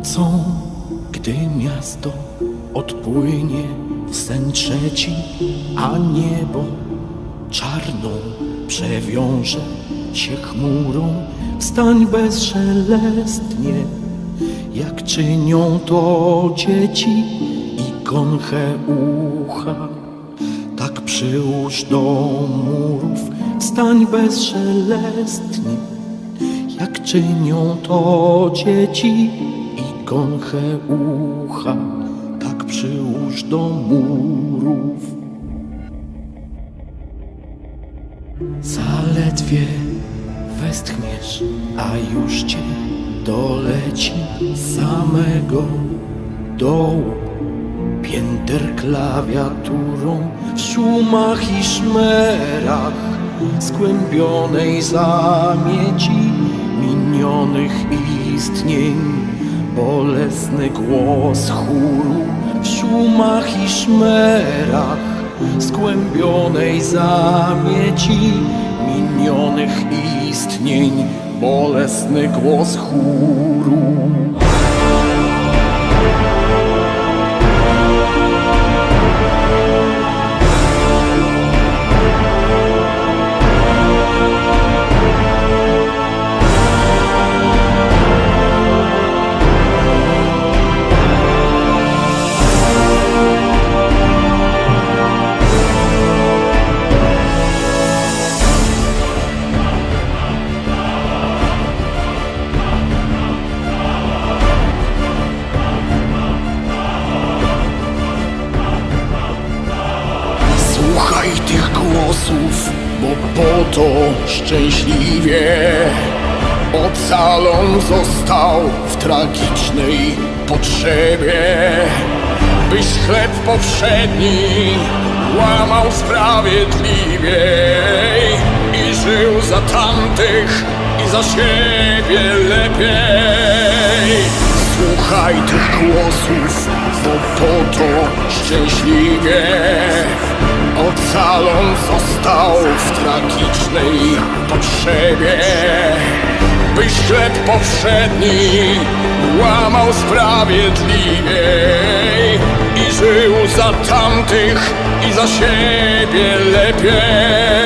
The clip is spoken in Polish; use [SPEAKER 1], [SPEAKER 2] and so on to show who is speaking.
[SPEAKER 1] Nocą, gdy miasto odpłynie w sen trzeci, a niebo czarną przewiąże się chmurą, wstań bezszelestnie, jak czynią to dzieci i konche ucha. Tak przyłóż do murów, wstań bezszelestnie, jak czynią to dzieci i konche ucha. Tak przyłóż do murów. Zaledwie westchniesz, a już cię doleci samego dołu. Pięter klawiaturą w szumach i szmerach skłębionej zamieci minionych istnień. Bolesny głos chóru w szumach i szmerach skłębionej zamieci minionych istnień. Bolesny głos chóru. Głosów, bo po to szczęśliwie Ocalon został w tragicznej potrzebie Byś chleb powszedni łamał sprawiedliwie I żył za tamtych i za siebie lepiej. Słuchaj tych głosów, bo po to szczęśliwie Ocalon został w tragicznej potrzebie Byś chleb powszedni łamał sprawiedliwie I żył za tamtych i za siebie lepiej